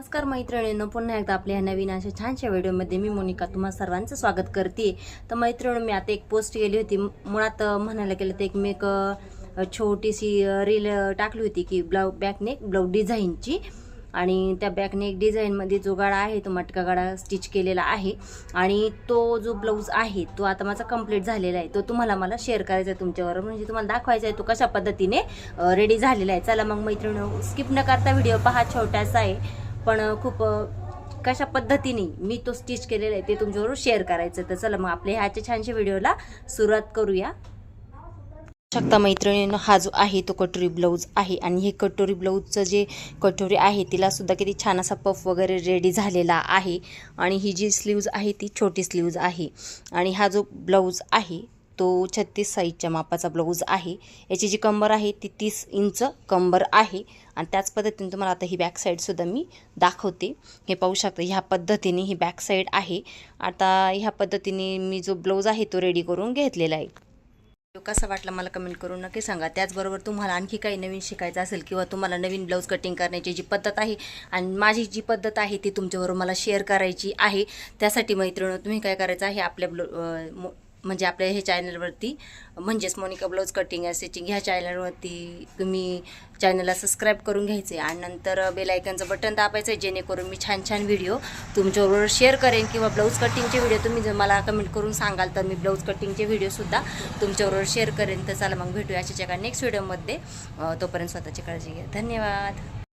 नमस्कार मैत्रिणींनो पुन्हा एकदा आपल्या ह्या नवीन अशा छानशा व्हिडिओमध्ये मी मोनिका तुम्हा सर्वांचं स्वागत करते. तर मैत्रिणी मी आता एक पोस्ट केली होती. मुळात म्हणायला गेलं तर एक मी एक छोटीशी रील टाकली होती की ब्लाऊ बॅकनेक ब्लाऊज डिझाईनची आणि त्या बॅकनेक डिझाईनमध्ये जो गाडा आहे तो मटका गाडा स्टिच केलेला आहे. आणि तो जो ब्लाऊज आहे तो आता माझा कंप्लीट झालेला आहे. तो तुम्हाला मला शेअर करायचा आहे तुमच्यावर. म्हणजे तुम्हाला दाखवायचा आहे तो कशा पद्धतीने रेडी झालेला आहे. चला मग मैत्रिणी स्किप न करता व्हिडिओ पहा छोटासा आहे. पण खूप कशा पद्धतीने मी तो स्टिच केलेला आहे ते तुमच्याबरोबर शेअर करायचं तर चला मग आपल्या ह्याच्या छानशा व्हिडिओला सुरुवात करूया. शकता मैत्रिणीनं हा जो आहे तो कटोरी ब्लाऊज आहे आणि हे कटोरी ब्लाऊजचं जे कटोरी आहे तिला सुद्धा किती छान असा पफ वगैरे रेडी झालेला आहे. आणि ही जी स्लीव्ज आहे ती छोटी स्लीव्ज आहे. आणि हा जो ब्लाऊज आहे तो छत्तीस साईजच्या मापाचा ब्लाऊज आहे. याची जी कंबर आहे ती तीस इंच कंबर आहे. आणि त्याच पद्धतीने तुम्हाला आता ही बॅक साईडसुद्धा मी दाखवते. हे पाहू शकता ह्या पद्धतीने ही बॅक साईड आहे. आता ह्या पद्धतीने मी जो ब्लाऊज आहे तो रेडी करून घेतलेला आहे. कसा वाटला मला कमेंट करून नक्की सांगा. त्याचबरोबर तुम्हाला आणखी काही नवीन शिकायचं असेल किंवा तुम्हाला नवीन ब्लाऊज कटिंग करण्याची जी पद्धत आहे आणि माझी जी पद्धत आहे ती तुमच्याबरोबर मला शेअर करायची आहे. त्यासाठी मैत्रिणी तुम्ही काय करायचं आहे? आपल्या ब्लो मो- म्हणजे आपल्या हे चॅनलवरती म्हणजेच Monika blouse cutting and stitching ह्या चॅनलवरती तुम्ही चॅनलला सबस्क्राईब करून घ्यायचे. आणि नंतर बेलायकनचं बटन दाबायचं आहे जेणेकरून मी छान छान व्हिडिओ तुमच्याबरोबर शेअर करेन किंवा ब्लाऊज कटिंगचे व्हिडिओ तुम्ही जर मला कमेंट करून सांगाल तर मी ब्लाऊज कटिंगचे व्हिडिओसुद्धा तुमच्याबरोबर शेअर करेन. तर चला मग भेटूया अशाच्या एका नेक्स्ट व्हिडिओमध्ये तोपर्यंत स्वतःची काळजी घ्या. धन्यवाद.